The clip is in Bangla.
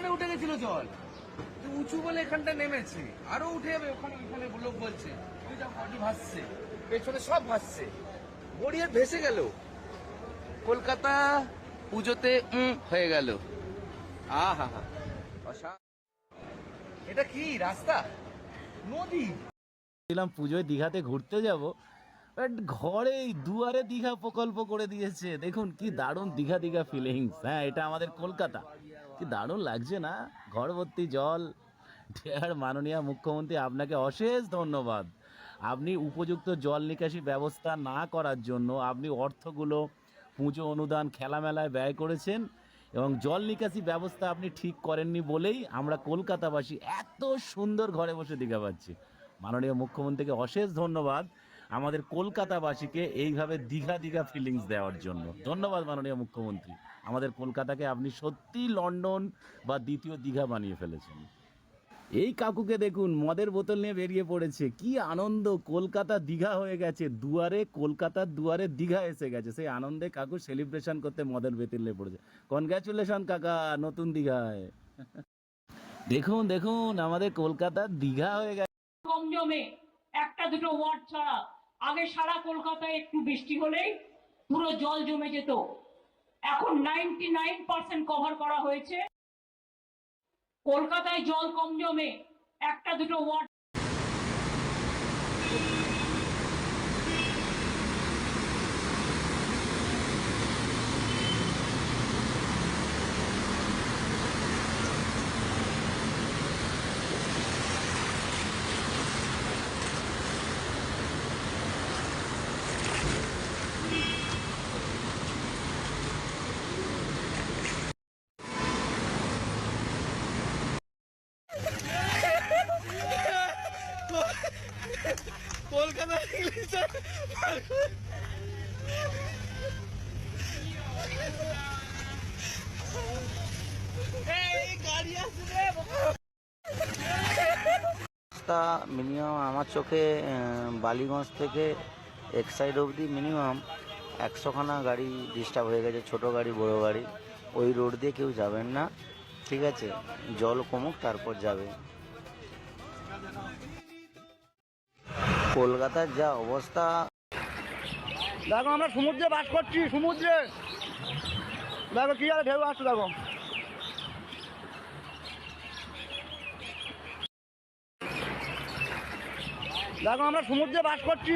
এখানে উঠে গেছিল জল। উঁচু বলে এখানটা নেমেছে। আরও উঠে যাবে, ওখানে ওখানে লোক বলছে ভাসছে, পেছনে সব ভাসছে। গড়িয়ে ভেসে গেল। কলকাতা পুজোতে হয়ে গেল। এটা কি রাস্তা? নদী? ছিলাম পুজোয় দীঘাতে ঘুরতে যাব বাট ঘরেই দুয়ারে দীঘা প্রকল্প করে দিয়েছে। দেখুন, কি দারুণ দীঘা দীঘা ফিলিংস হ্যাঁ এটা আমাদের কলকাতা। কি দারুণ লাগছে না? ঘর ভর্তি জল। আর মাননীয় মুখ্যমন্ত্রী, আপনাকে অশেষ ধন্যবাদ। আপনি উপযুক্ত জল নিকাশি ব্যবস্থা না করার জন্য আপনি অর্থগুলো, পুজো অনুদান, খেলামেলায় ব্যয় করেছেন এবং জল নিকাশি ব্যবস্থা আপনি ঠিক করেননি বলেই আমরা কলকাতাবাসী এত সুন্দর ঘরে বসে দীঘা পাচ্ছি। মাননীয় মুখ্যমন্ত্রীকে অশেষ ধন্যবাদ। আমাদের কলকাতাবাসীকে এইভাবে দীঘা দীঘা ফিলিংস দেওয়ার জন্য। ধন্যবাদ মাননীয় মুখ্যমন্ত্রী। আমাদের কলকাতাকে আপনি সত্যি লন্ডন বা দ্বিতীয় দীঘা বানিয়ে ফেলেছেন। এই কাকুকে দেখুন, মদের বোতল নিয়ে বেরিয়ে পড়েছে। কি আনন্দ, কলকাতা দীঘা হয়ে গেছে। দুয়ারে, কলকাতার দুয়ারে দীঘা এসে গেছে। সেই আনন্দে কাকু সেলিব্রেশন করতে মদের বোতল নিয়ে পড়েছে। কনগ্রাচুলেশন কাকা, নতুন দীঘায়। দেখুন দেখুন, আমাদের কলকাতার দীঘা হয়ে গেছে। একটা দুটো ওয়ার্ড ছাড়া আগে সারা কলকাতায় একটু বৃষ্টি হলেই পুরো জল জমে যেত। এখন নাইনটি নাইন পার্সেন্ট কভার করা হয়েছে। কলকাতায় জল কম জমে একটা দুটো ওয়ার্ড কলকাতা রাস্তা মিনিমাম আমার চোখে বালিগঞ্জ থেকে এক সাইড অবধি মিনিমাম একশোখানা গাড়ি ডিস্টার্ব হয়ে গেছে, ছোট গাড়ি, বড় গাড়ি। ওই রোড দিয়ে কেউ যাবেন না, ঠিক আছে? জল কমুক, তারপর যাবে কলকাতার যা অবস্থা। দেখো, আমরা সমুদ্রে বাস করছি, সমুদ্রে। দেখো, কি আর ঢেউ আসছে, দেখো। দেখো, আমরা সমুদ্রে বাস করছি।